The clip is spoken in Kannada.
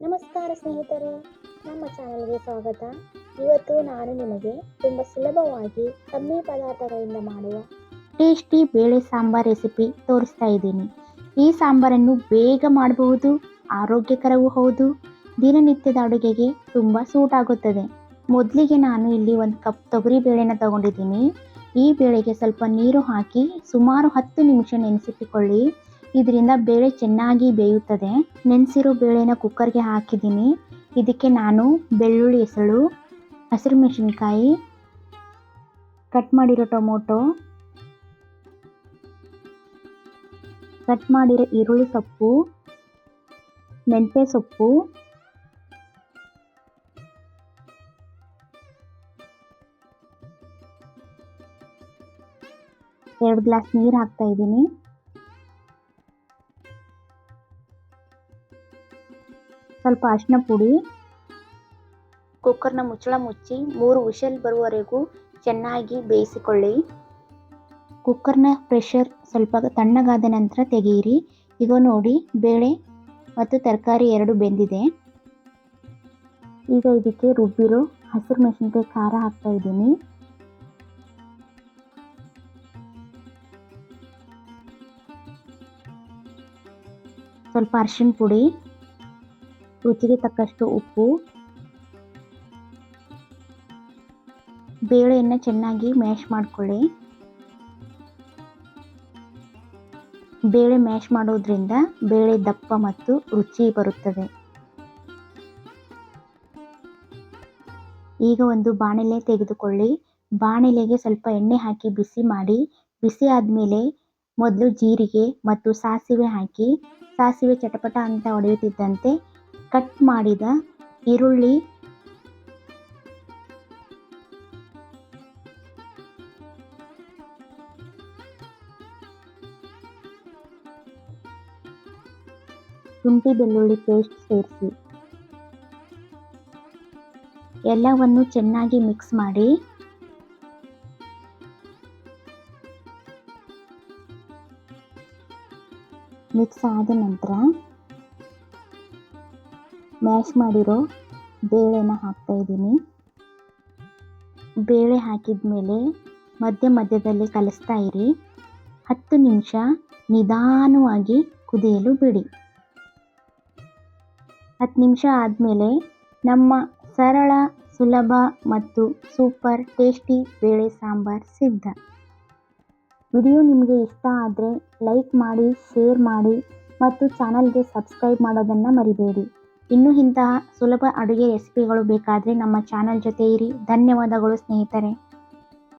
ನಮಸ್ಕಾರ ಸ್ನೇಹಿತರೆ, ನಮ್ಮ ಚಾನಲ್ಗೆ ಸ್ವಾಗತ. ಇವತ್ತು ನಾನು ನಿಮಗೆ ತುಂಬ ಸುಲಭವಾಗಿ ಕಮ್ಮಿ ಪದಾರ್ಥಗಳಿಂದ ಮಾಡುವ ಟೇಸ್ಟಿ ಬೇಳೆ ಸಾಂಬಾರ್ ರೆಸಿಪಿ ತೋರಿಸ್ತಾ ಇದ್ದೀನಿ. ಈ ಸಾಂಬಾರನ್ನು ಬೇಗ ಮಾಡಬಹುದು, ಆರೋಗ್ಯಕರವೂ ಹೌದು, ದಿನನಿತ್ಯದ ಅಡುಗೆಗೆ ತುಂಬ ಸೂಟ್ ಆಗುತ್ತದೆ ಮೊದಲಿಗೆ ನಾನು ಇಲ್ಲಿ ಒಂದು ಕಪ್ ತೊಗರಿ ಬೇಳೆನ ತಗೊಂಡಿದ್ದೀನಿ. ಈ ಬೇಳೆಗೆ ಸ್ವಲ್ಪ ನೀರು ಹಾಕಿ ಸುಮಾರು ಹತ್ತು ನಿಮಿಷ ನೆನೆಸಿಟ್ಟುಕೊಳ್ಳಿ ಇದರಿಂದ ಬೇಳೆ ಚೆನ್ನಾಗಿ ಬೇಯುತ್ತದೆ. ನೆನೆಸಿರೋ ಬೇಳೆನ ಕುಕ್ಕರ್ಗೆ ಹಾಕಿದ್ದೀನಿ. ಇದಕ್ಕೆ ನಾನು ಬೆಳ್ಳುಳ್ಳಿ ಹೆಸಳು, ಹಸಿರು ಮೆಣಸಿನ್ಕಾಯಿ ಕಟ್ ಮಾಡಿರೋ ಟೊಮೊಟೊ ಕಟ್ ಮಾಡಿರೋ ಈರುಳ್ಳಿ ಸೊಪ್ಪು, ಮೆಂತ್ಯ ಸೊಪ್ಪು, ಎರಡು ಗ್ಲಾಸ್ ನೀರು ಹಾಕ್ತಾ ಇದ್ದೀನಿ. ಸ್ವಲ್ಪ ಅರಿಶಿನ ಪುಡಿ ಕುಕ್ಕರ್ನ ಮುಚ್ಚಳ ಮುಚ್ಚಿ ಮೂರು ವಿಷಲ್ ಬರುವವರೆಗೂ ಚೆನ್ನಾಗಿ ಬೇಯಿಸಿಕೊಳ್ಳಿ. ಕುಕ್ಕರ್ನ ಪ್ರೆಷರ್ ಸ್ವಲ್ಪ ತಣ್ಣಗಾದ ನಂತರ ತೆಗೆಯಿರಿ. ಈಗ ನೋಡಿ ಬೇಳೆ ಮತ್ತು ತರಕಾರಿ ಎರಡು ಬೆಂದಿದೆ. ಈಗ ಇದಕ್ಕೆ ರುಬ್ಬಿರೋ ಹಸಿರು ಮೆಣಸಿನಕಾಯಿ ಖಾರ ಹಾಕ್ತಾ ಇದ್ದೀನಿ. ಸ್ವಲ್ಪ ಅರಿಶಿನ ಪುಡಿ ರುಚಿಗೆ ತಕ್ಕಷ್ಟು ಉಪ್ಪು, ಬೇಳೆಯನ್ನು ಚೆನ್ನಾಗಿ ಮ್ಯಾಶ್ ಮಾಡಿಕೊಳ್ಳಿ. ಬೇಳೆ ಮ್ಯಾಶ್ ಮಾಡೋದ್ರಿಂದ ಬೇಳೆ ದಪ್ಪ ಮತ್ತು ರುಚಿ ಬರುತ್ತದೆ. ಈಗ ಒಂದು ಬಾಣಲೆ ತೆಗೆದುಕೊಳ್ಳಿ. ಬಾಣಲೆಗೆ ಸ್ವಲ್ಪ ಎಣ್ಣೆ ಹಾಕಿ ಬಿಸಿ ಮಾಡಿ. ಬಿಸಿ ಆದಮೇಲೆ ಮೊದಲು ಜೀರಿಗೆ ಮತ್ತು ಸಾಸಿವೆ ಹಾಕಿ. ಸಾಸಿವೆ ಚಟಪಟ ಅಂತ ಹೊಡೆಯುತ್ತಿದ್ದಂತೆ ಕಟ್ ಮಾಡಿದ ಈರುಳ್ಳಿ. ಶುಂಠಿ ಬೆಳ್ಳುಳ್ಳಿ ಪೇಸ್ಟ್ ಸೇರಿಸಿ. ಎಲ್ಲವನ್ನು ಚೆನ್ನಾಗಿ ಮಿಕ್ಸ್ ಮಾಡಿ. ಮಿಕ್ಸ್ ಆದ ನಂತರ ಮ್ಯಾಶ್ ಮಾಡಿರೋ ಬೇಳೆನ ಹಾಕ್ತಾ ಇದ್ದೀನಿ. ಬೇಳೆ ಹಾಕಿದ ಮೇಲೆ ಮಧ್ಯ ಮಧ್ಯದಲ್ಲಿ ಕಲಿಸ್ತಾ ಇರಿ. ಹತ್ತು ನಿಮಿಷ ನಿಧಾನವಾಗಿ ಕುದಿಯಲು ಬಿಡಿ. ಹತ್ತು ನಿಮಿಷ ಆದಮೇಲೆ ನಮ್ಮ ಸರಳ, ಸುಲಭ ಮತ್ತು ಸೂಪರ್ ಟೇಸ್ಟಿ ಬೇಳೆ ಸಾಂಬಾರ್ ಸಿದ್ಧ. ವಿಡಿಯೋ ನಿಮಗೆ ಇಷ್ಟ ಆದರೆ ಲೈಕ್ ಮಾಡಿ, ಶೇರ್ ಮಾಡಿ ಮತ್ತು ಚಾನಲ್ಗೆ ಸಬ್ಸ್ಕ್ರೈಬ್ ಮಾಡೋದನ್ನು ಮರಿಬೇಡಿ. ಇನ್ನೂ ಇಂತಹ ಸುಲಭ ಅಡುಗೆ ರೆಸಿಪಿಗಳು ಬೇಕಾದರೆ ನಮ್ಮ ಚಾನಲ್ ಜೊತೆ ಇರಿ. ಧನ್ಯವಾದಗಳು ಸ್ನೇಹಿತರೆ.